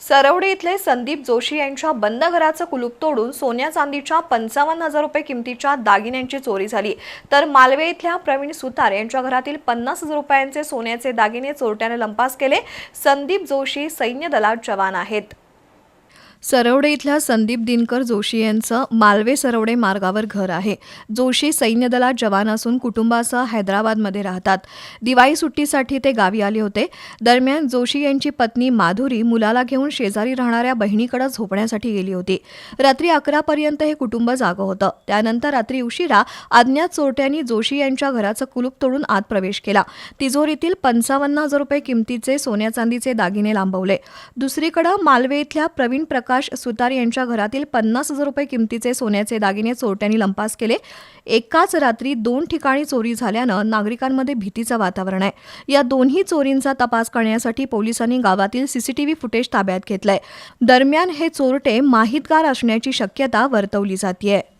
सरवडे इथले संदीप जोशी यांच्या बंद घराचं कुलूप तोडून सोन्या चांदीच्या पंचावन्न हजार रुपये किमतीच्या दागिन्यांची चोरी झाली. तर मालवे इथल्या प्रवीण सुतार यांच्या घरातील पन्नास हजार रुपयांचे सोन्याचे दागिने चोरट्याने लंपास केले. संदीप जोशी सैन्य दलात जवान आहेत. सरवडे इथल्या संदीप दिनकर जोशी यांचं मालवे सरवडे मार्गावर घर आहे. जोशी सैन्य दलात जवान असून कुटुंबासह हैदराबादमध्ये राहतात. दिवाळी सुट्टीसाठी ते गावी आले होते. दरम्यान जोशी यांची पत्नी माधुरी मुलाला घेऊन शेजारी राहणाऱ्या बहिणीकडे झोपण्यासाठी गेली होती. रात्री अकरापर्यंत हे कुटुंब जागं होतं. त्यानंतर रात्री उशिरा अज्ञात चोरट्यांनी जोशी यांच्या घराचं कुलूप तोडून आत प्रवेश केला. तिजोरीतील पंचावन्न हजार रुपये किमतीचे सोन्या चांदीचे दागिने लांबवले. दुसरीकडे मालवे इथल्या प्रवीण प्रकाश सुतार यांच्या घरातील पन्नास हजार रुपये किमतीचे सोन्याचे दागिने चोरट्यांनी लंपास केले. एकाच रात्री दोन ठिकाणी चोरी झाल्यानं नागरिकांमध्ये भीतीचं वातावरण आहे. या दोन्ही चोरींचा तपास करण्यासाठी पोलिसांनी गावातील सीसीटीव्ही फुटेज ताब्यात घेतलंय. दरम्यान हे चोरटे माहितगार असण्याची शक्यता वर्तवली जाते